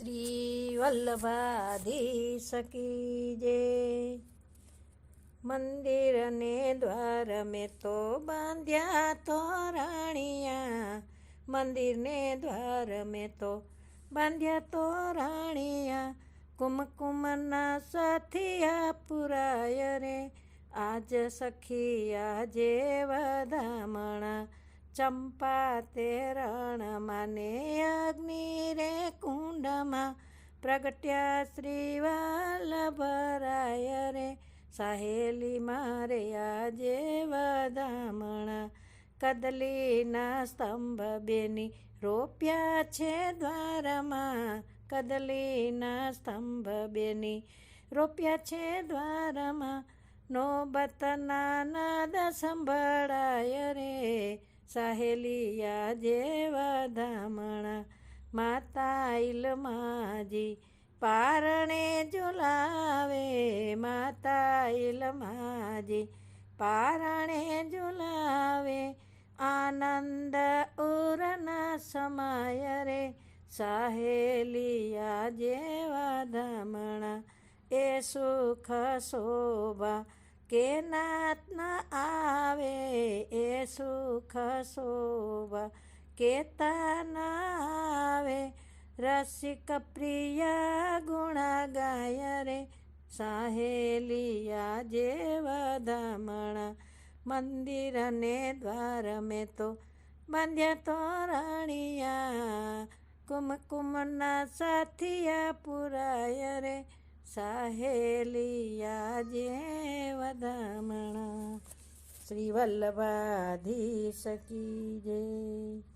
શ્રી વલ્લભાધી જે મંદિરને દ્વાર મેં તો બાંધ્યા તો રાણિયા. મંદિર ને દ્વાર મેં તો બાંધ્યા તો રાણિયા. કુમકુમના સાથિયા પુરાય રે. આજ સખિયા જે વધામણા ચંપા તે રણમાં ને અગ્નિ રે કુંડમાં પ્રગટ્યા શ્રી વલ્લભરાય રે સાહેલી મારે આજે વધામણા કદલીના સ્તંભ બેની રોપ્યા છે દ્વારમાં કદલીના સ્તંભ બેની રોપ્યા છે દ્વારમાં નોબતના નાદ સંભળાય રે સહેલિયા જેવા ધામણા માતા ઇલમાજી પારણે ઝુલાવે. માતા ઇલમાજી પારણે ઝુલાવે. આનંદ ઉરના સમાય રે સહેલિયા જેવા ધામણા. એ સુખ શોભા કે નાતના આવે. એ સુખ શોભા કેતા આવે રસિક પ્રિય ગુણ ગાય રે સાહેલિયા જેવા ધામણા મંદિર ને દ્વાર મેં તો બાંધ્યા તો રાણીયા. કુમકુમના સાથિયા પુરાય રે સાહેલિયા જે વધામણા શ્રી વલ્લભાધીશ કી જય.